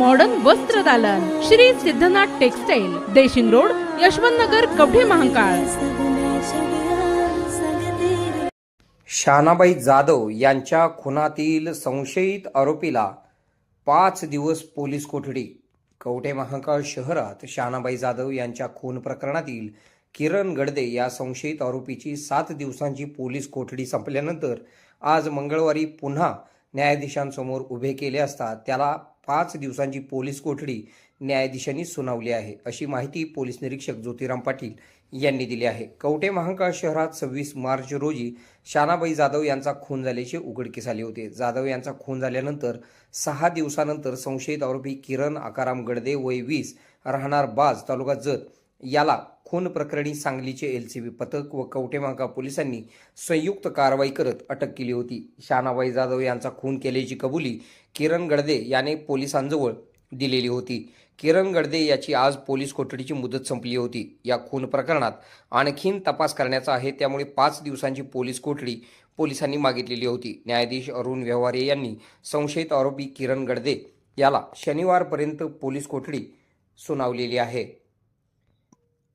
Modern वस्त्र दालन. Shri Siddhanath textile Deshing road Yashwant Nagar Kavathe Mahankal. शानाबाई Jadhav यांच्या खुनातील संशयित आरोपीला पाच दिवस पोलीस कोठडी. कवठे महाकाळ शहरात शानाबाई जाधव यांच्या खून प्रकरणातील किरण गडदे या संशयित आरोपीची सात दिवसांची पोलीस कोठडी संपल्यानंतर आज मंगळवारी पुन्हा न्यायाधीशांसमोर उभे केले असता त्याला पाच दिवसांची पोलीस कोठडी न्यायाधीशांनी सुनावली आहे अशी माहिती पोलीस निरीक्षक ज्योतिराम पाटील यांनी दिली आहे. कवटे महांकाळ शहरात सव्वीस मार्च रोजी शानाबाई जाधव यांचा खून झाल्याचे उघडकीस आले होते. जाधव यांचा खून झाल्यानंतर सहा दिवसानंतर संशयित आरोपी किरण आकाराम गडदे वय वीस राहणार बाज तालुका जत याला खून प्रकरणी सांगलीचे एलसीबी पथक व कवठे पोलिसांनी संयुक्त कारवाई करत अटक केली होती. शानाबाई जाधव यांचा खून केल्याची कबुली किरण गडदे याने पोलिसांजवळ दिलेली होती. किरण गडदे याची आज पोलीस कोठडीची मुदत संपली होती. या खून प्रकरणात आणखीन तपास करण्याचा आहे त्यामुळे पाच दिवसांची पोलीस कोठडी पोलिसांनी मागितलेली होती. न्यायाधीश अरुण व्यवहारे यांनी संशयित आरोपी किरण गडदे याला शनिवारपर्यंत पोलीस कोठडी सुनावलेली आहे.